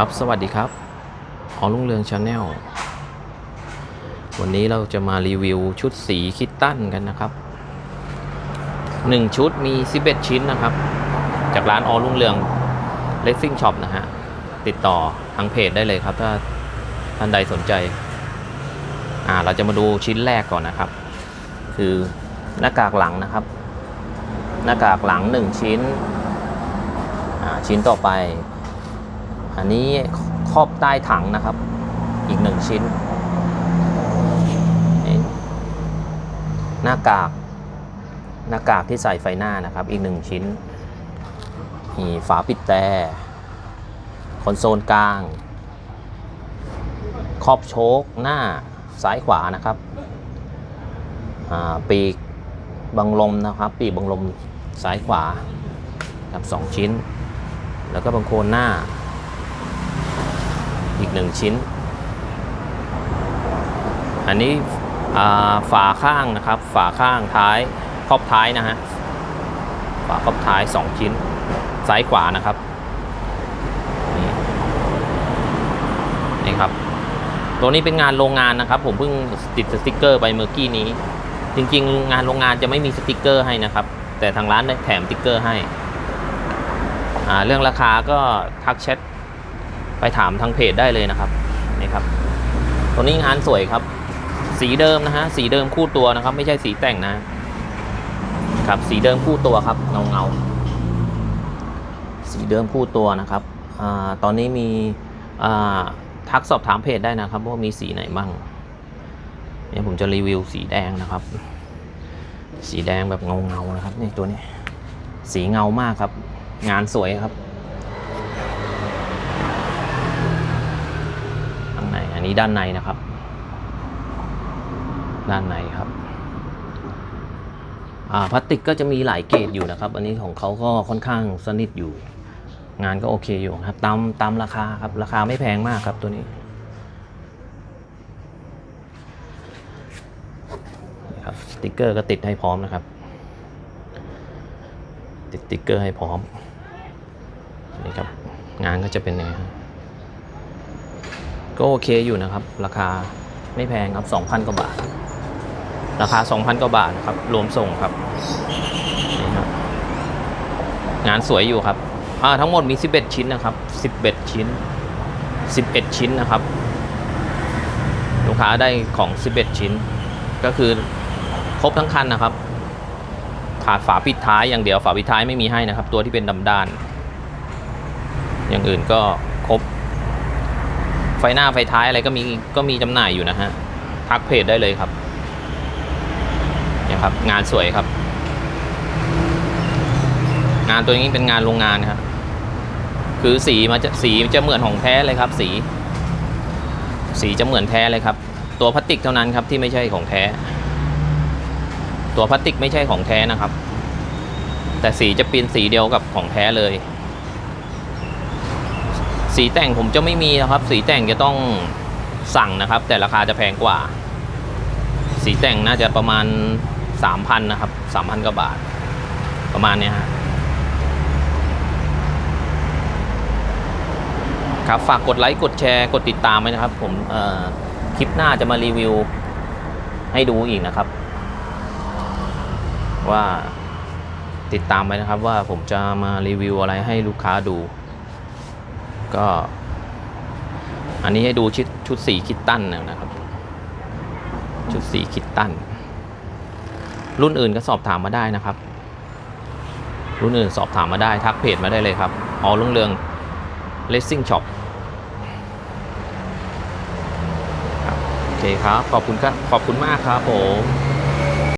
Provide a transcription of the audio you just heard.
ครับสวัสดีครับออลุงเรืองชาแนลวันนี้เราจะมารีวิวชุดสีคิตตันกันนะครับ 1 ชุดมี 11 ชิ้นนะครับ จากร้านออลุงเรืองเลสซิ่งช็อปนะฮะ ติดต่อทางเพจได้เลยครับ ถ้าท่านใดสนใจ อ่าเราจะมาดูชิ้นแรกก่อนนะครับ คือหน้ากากหลังนะครับ หน้ากากหลัง 1 ชิ้น อ่า ชิ้นต่อไป อันนี้ครอบใต้ถังนะครับ อีกหนึ่งชิ้น หน้ากาก หน้ากากที่ใส่ไฟหน้านะครับ อีกหนึ่งชิ้นมีฝาปิดแต่คอนโซลกลาง ครอบโชคหน้าซ้ายขวานะครับปีกบังลมนะครับ ปีกบังลมซ้ายขวาครับสองชิ้น แล้วก็บังโคนหน้า อีกหนึ่งชิ้น อันนี้ฝาข้างนะครับ ฝาข้างท้ายครอบท้ายนะฮะฝาครอบท้าย 2 ชิ้น ซ้ายขวานะครับนี่ครับ ตัวนี้เป็นงานโรงงานนะครับ ผมเพิ่งติดสติกเกอร์ไปเมื่อกี้นี้ จริง ๆ งานโรงงานจะไม่มีสติกเกอร์ให้นะครับ แต่ทางร้านได้แถมสติกเกอร์ให้ เรื่องราคาก็ทักแชท ไปถามทางเพจได้เลยนะครับนี่ครับตัวนี้งานสวยครับ สีเดิมนะฮะสีเดิมคู่ตัวนะครับ ไม่ใช่สีแต่งนะครับ สีเดิมคู่ตัวครับเงาเงาสีเดิมคู่ตัวนะครับอตอนนี้มีทักสอบถามเพจได้นะครับว่ามีสีไหนบ้างเนี่ยผมจะรีวิวสีแดงนะครับ สีแดงแบบเงาเงานะครับนี่ตัวนี้ สีเงามากครับ งานสวยครับ ข้างในี้ด้านในนะครับ ด้านในครับอ่าพลาสติกก็จะมีหลายเกรดอยู่นะครับ อันนี้ของเขาก็ค่อนข้างสนิทอยู่ งานก็โอเคอยู่ครับตามตามราคาครับราคาไม่แพงมากครับตัวนี้ครับสติกเกอร์ก็ติดให้พร้อมนะครับ ติดสติกเกอร์ให้พร้อมนี่ครับงานก็จะเป็นยังไงครับ ก็โอเคอยู่นะครับ ราคาไม่แพงครับ 2,000 กว่าบาท ราคา 2,000 กว่าบาทครับ รวมส่งครับนี่ครับ งานสวยอยู่ครับอ่าทั้งหมดมี 11 ชิ้นนะครับ 11 ชิ้น 11 ชิ้นนะครับ ลูกค้าได้ของ 11 ชิ้น ก็คือครบทั้งคันนะครับ ขาดฝาปิดท้ายอย่างเดียวฝาปิดท้ายไม่มีให้นะครับ ตัวที่เป็นดำด้าน อย่างอื่นก็ ไฟหน้าไฟท้ายอะไรก็มีก็มีจำหน่ายอยู่นะฮะทักเพจได้เลยครับเนี่ยครับ งานสวยครับ งานตัวนี้เป็นงานโรงงานครับคือสีมันจะสีจะเหมือนของแท้เลยครับ สี สีจะเหมือนแท้เลยครับ ตัวพลาสติกเท่านั้นครับที่ไม่ใช่ของแท้ ตัวพลาสติกไม่ใช่ของแท้นะครับ แต่สีจะเป็นสีเดียวกับของแท้เลย สีแต่งผมจะไม่มีนะครับ สีแต่งจะต้องสั่งนะครับ แต่ราคาจะแพงกว่า สีแต่งน่าจะประมาณ 3,000นะครับ3,000กว่าบาท ประมาณเนี้ยฮะครับฝากกดไลค์กดแชร์กดติดตามไว้นะครับ ผมคลิปหน้าจะมารีวิว ให้ดูอีกนะครับ ว่าติดตามไว้นะครับว่าผมจะมารีวิวอะไรให้ลูกค้าดู ก็ อันนี้ให้ดูชุดชุดสีคิตตันนะครับ ชุดสีคิตตัน รุ่นอื่นก็สอบถามมาได้นะครับ รุ่นอื่นสอบถามมาได้ทักเพจมาได้เลยครับออลุงเรืองเลสซิ่งช็อปโอเคครับ ขอบคุณครับ ขอบคุณมากครับผม